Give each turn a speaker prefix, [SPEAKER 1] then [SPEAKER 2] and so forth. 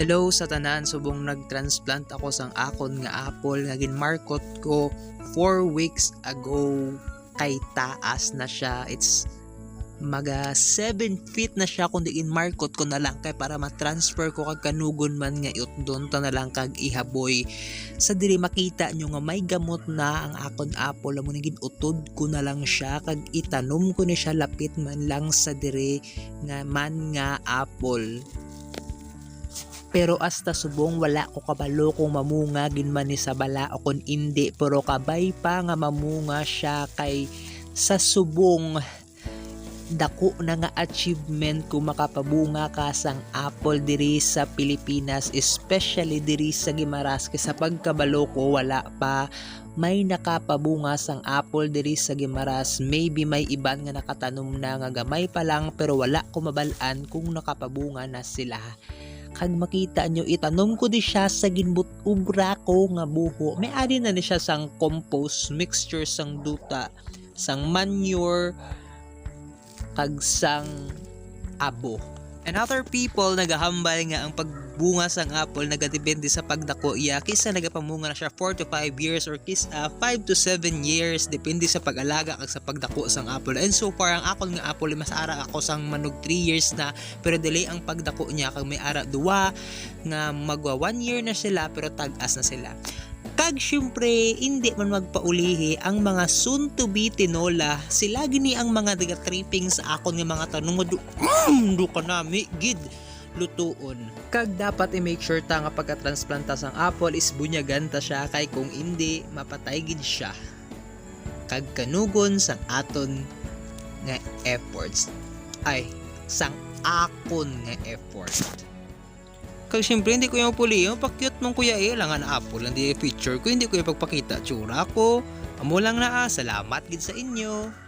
[SPEAKER 1] Hello sa tanan, subong nag-transplant ako sang akon nga apple nga ginmarkot ko 4 weeks ago. Kay taas na siya. It's maga 7 feet na siya kung diin markot ko na lang. Kay para ma-transfer ko kag kanugon man nga itdon ta na lang kag ihaboy. Sa diri makita nyo nga may gamot na ang akon apple amo naging utod ko na lang siya. Kag itanom ko ni siya lapit man lang sa diri nga man nga apple pero hasta subong wala ko kabalo kung mamunga ginman ni sa bala o kung hindi pero kabay pa nga mamunga siya kay sa subong dako na nga achievement kung makapabunga ka sang apple diri sa Pilipinas especially diri sa Gimaras kay sa pagkabalo ko wala pa. May nakapabunga sang apple diri sa Gimaras maybe may iban nga nakatanom na nga gamay pa lang pero wala ko mabalaan kung nakapabunga na sila kag makita nyo itanom ko di siya sa ginbut ubra ko nga buho. May ari na ni siya sang compost mixture sang duta sang manure kag sang abo and other people nagahambal nga ang pagbunga sang apple nagadepende sa pagdako. Iya kisa nagapamunga na siya 4 to 5 years or kisa 5 to 7 years depende sa pag-alaga kag sa pagdako sang apple. And so far ang akon nga apple mas ara ako sang manog 3 years na pero delay ang pagdako niya kag may ara duwa nga magwa 1 year na sila pero tag-as na sila kag syempre hindi man magpaulihi ang mga soon to be tinola sila gini ang mga diga tripping sa akon nga mga tanong nga du, mm, du ka nami gid lutuon. Kag dapat i-make sure ta nga pagka-transplanta sang apple is bunyagan ta siya kay kung hindi mapatay gid siya. Kag kanugon sang aton nga efforts. Ay sang akon nga effort kag syempre hindi ko yung puli yung pakyut mong kuya eh lang na apple lang di picture ko hindi ko yung pagpakita tsura ko. Amo lang na ah, salamat gid sa inyo